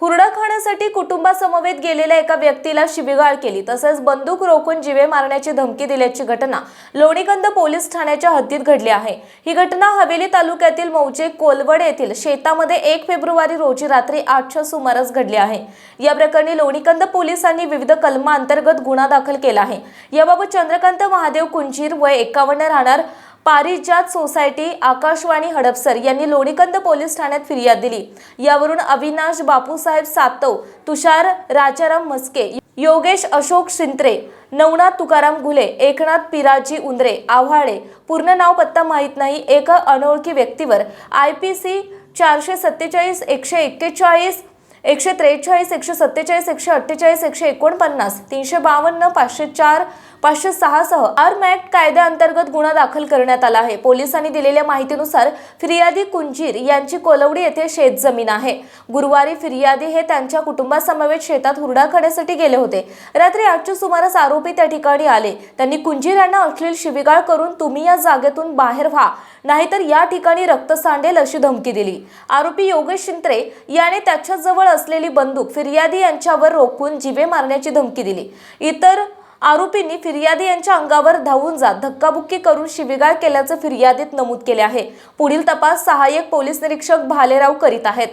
हुरडा खाण्यासाठी कुटुंबासमवेत गेलेल्या एका व्यक्तीला शिबिगाळ केली. तसंच बंदूक रोखून जिवे मारण्याची धमकी दिल्याची घटना लोणीकंद पोलीस ठाण्याच्या हद्दीत घडली आहे. ही घटना हवेली तालुक्यातील मौजे कोलवड येथील शेतामध्ये एक फेब्रुवारी रोजी रात्री आठच्या सुमारास घडली आहे. या प्रकरणी लोणीकंद पोलिसांनी विविध कलमांतर्गत गुन्हा दाखल केला आहे. याबाबत चंद्रकांत महादेव कुंजीर वय एकावन्न राहणार पारिजात सोसायटी आकाशवाणी हडपसर यांनी लोणीकंद पोलीस ठाण्यात फिर्याद दिली. यावरून अविनाश बापूसाहेब सातव तुषार राजाराम मस्के योगेश अशोक शिंत्रे नवनाथ तुकाराम घुले एकनाथ पिराजी उंद्रे आव्हाळे पूर्ण नाव पत्ता माहीत नाही एका अनोळखी व्यक्तीवर आय पी सी चारशे सत्तेचाळीस एकशे एक्केचाळीस एकशे त्रेचाळीस एकशे सत्तेचाळीस एकशे अठ्ठेचाळीस एकशे एकोणपन्नास तीनशे बावन्न पाचशे चार पाचशे सहा सह आर्म ऍक्ट कायद्याअंतर्गत गुन्हा दाखल करण्यात आला आहे. पोलिसांनी दिलेल्या माहितीनुसार फिर्यादी कुंजीर यांची कोलवडी येथे शेतजमीन आहे. गुरुवारी फिर्यादी हे त्यांच्या कुटुंबासमवेत शेतात हुरडा खाण्यासाठी गेले होते. रात्री आठच्या सुमारास आरोपी त्या ठिकाणी आले. त्यांनी कुंजीर यांना अश्लील शिविगाळ करून तुम्ही या जागेतून बाहेर व्हा. नाहीतर या ठिकाणी रक्त सांडेल अशी धमकी दिली. आरोपी योगेश शिंत्रे याने त्याच्याजवळ असलेली बंदूक फिर्यादी यांच्यावर रोखून जिवे मारण्याची धमकी दिली. इतर आरोपींनी फिर्यादी यांच्या अंगावर धावून जात धक्काबुक्की करून शिवीगाळ केल्याचं फिर्यादीत नमूद केले आहे. पुढील तपास सहाय्यक पोलीस निरीक्षक भालेराव करीत आहेत.